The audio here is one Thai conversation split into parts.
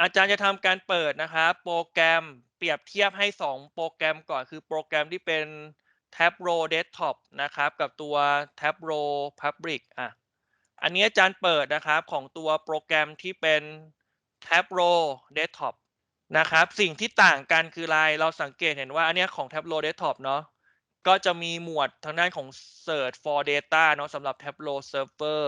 อาจารย์จะทำการเปิดนะครับโปรแกรมเปรียบเทียบให้ 2 โปรแกรมก่อนคือโปรแกรมที่เป็น Tableau Desktop นะครับ กับตัว Tableau Public อะอันนี้อาจารย์เปิดนะครับของตัวโปรแกรมที่เป็น Tableau Desktop นะครับ สิ่งที่ต่างกันคืออะไรเราสังเกตเห็นว่าอันนี้ของ Tableau Desktop เนาะก็จะมีหมวดทางด้านของ Search for Data เนาะสำหรับ Tableau Server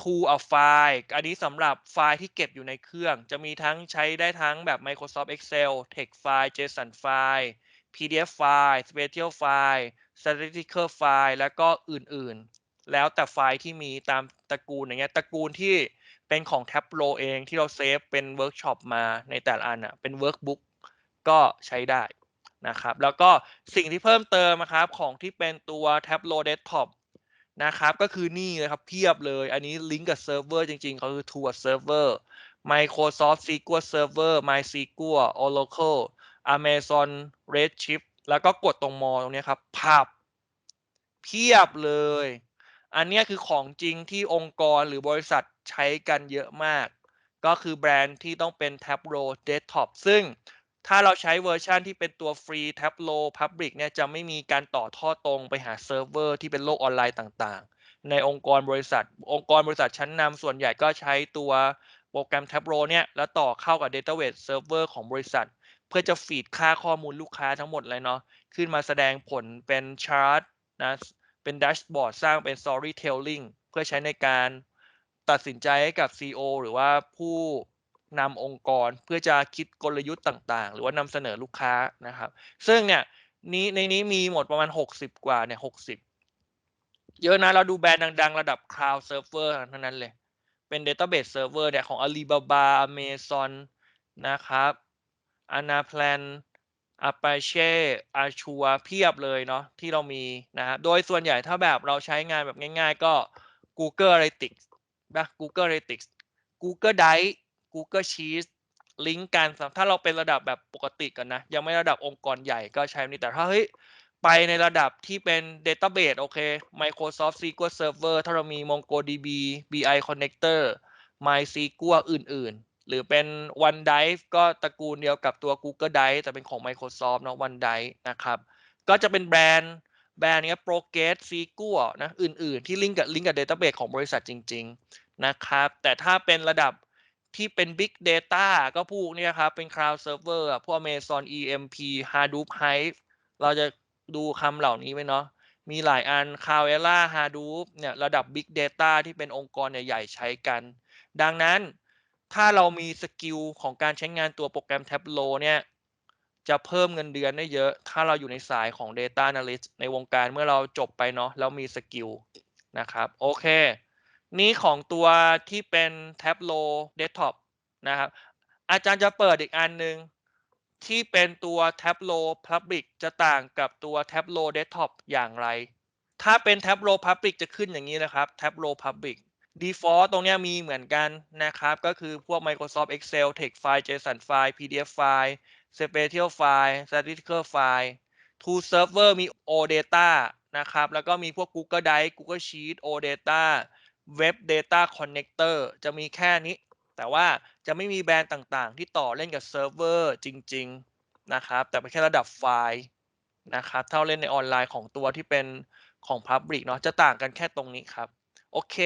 to a file อันนี้สำหรับไฟล์ที่เก็บอยู่ในเครื่อง จะมีทั้งใช้ได้ทั้งแบบ Microsoft Excel text file JSON file PDF file spatial file statistical file แล้วก็อื่นๆ แล้วแต่ไฟล์ที่มีตามตระกูลอย่างเงี้ยตระกูลที่เป็นของ Tableau เองที่เราเซฟเป็นเวิร์กช็อปมาในแต่ละอันอะเป็นเวิร์กบุ๊กก็ใช้ได้นะครับ แล้วก็สิ่งที่เพิ่มเติมนะครับของที่เป็นตัว Tableau Desktop นะครับ ก็คือนี่เลยครับเพียบเลย อันนี้ลิงก์กับเซิร์ฟเวอร์จริงๆเขาคือ t o u Server Microsoft SQL Server MySQL Oracle Amazon Redshift แล้วก็กดตรงมอตรงนี้ครับพับเพียบเลย อันนี้คือของจริงที่องค์กรหรือบริษัทใช้กันเยอะมาก ก็คือแบรนด์ที่ต้องเป็น Tableau Desktop ซึ่ง ถ้าเราใช้เวอร์ชันที่เป็นตัวฟรี Tableau Public เนี่ยจะไม่มีการต่อท่อตรงไปหาเซิร์ฟเวอร์ที่เป็นโลกออนไลน์ต่างๆ ในองค์กรบริษัท องค์กรบริษัทชั้นนำส่วนใหญ่ก็ใช้ตัวโปรแกรม Tableau เนี่ยแล้วต่อเข้ากับ Database Server ของบริษัท เพื่อจะฟีดค่าข้อมูลลูกค้าทั้งหมดเลยเนาะขึ้นมาแสดงผลเป็นชาร์ตนะเป็นดัชบอร์ดสร้างเป็น Storytelling เพื่อใช้ในการตัดสินใจให้กับ CEO หรือว่าผู้ นำองค์กรเพื่อจะคิดกลยุทธ์ต่างๆ หรือว่านำเสนอลูกค้านะครับ ซึ่งเนี่ยนี้ในนี้มีหมดประมาณ 60 กว่าเนี่ย60เยอะนะเราดูแบรนด์ดัง ๆ ระดับ Cloud Server ทั้งนั้นเลย เป็น Database Server เนี่ยของ Alibaba Amazon นะครับ Anaplan Apache Azure เพียบเลยเนาะที่เรามีนะครับโดยส่วนใหญ่ถ้าแบบเราใช้งานแบบง่าย ๆ ก็ Google Analytics นะ Google Analytics Google Drive Google Sheets ลิงก์กันถ้าเราเป็นระดับแบบปกติกันนะ ยังไม่ระดับองค์กรใหญ่ก็ใช้นี้แต่ถ้าเฮ้ยไปในระดับที่เป็น Database โอเค Microsoft SQL Server ถ้าเรามี MongoDB BI Connector MySQL อื่น ๆ หรือเป็น OneDrive ก็ตระกูลเดียวกับตัว Google Drive แต่เป็นของ Microsoft เนาะ OneDrive นะครับ ก็จะเป็นแบรนด์แบรนด์นี้ Progress SQL นะ อื่น ๆ ที่ลิงก์กับลิงก์กับ Database ของบริษัทจริง ๆ นะครับ แต่ถ้าเป็นระดับ ที่เป็น Big Data ก็พวกนี้ครับ เป็น Cloud Server พวก Amazon EMP Hadoop Hive เราจะดูคำเหล่านี้ไว้เนาะมีหลายอัน Cloudera Hadoop เนี่ยระดับ Big Data ที่เป็นองค์กรใหญ่ๆใช้กัน ดังนั้นถ้าเรามีสกิลของการใช้งานตัวโปรแกรม Tableau เนี่ยจะเพิ่มเงินเดือนได้เยอะ ถ้าเราอยู่ในสายของ Data Analyst ในวงการเมื่อเราจบไปเนาะแล้วมีสกิลนะครับ โอเค นี้ของตัวที่เป็น Tableau Desktop นะครับ อาจารย์จะเปิดอีกอันหนึ่งที่เป็นตัว Tableau Public จะต่างกับตัว Tableau Desktop อย่างไร ถ้าเป็น Tableau Public จะขึ้นอย่างนี้นะครับ Tableau Public Default ตรงนี้มีเหมือนกันนะครับ ก็คือพวก Microsoft Excel text file JSON file PDF file spatial file statistical file to server มี OData นะครับ แล้วก็มีพวก Google Drive Google Sheet OData ว็บ Data Connector จะมีแค่นี้ แต่ว่าจะไม่มีแบรนด์ต่างๆ ที่ต่อเล่นกับเซิร์ฟเวอร์จริง ๆ นะครับ แต่เป็นแค่ระดับไฟล์นะครับเท่าเล่นในออนไลน์ของตัวที่เป็นของ Public เนาะจะต่างกันแค่ตรงนี้ครับ โอเค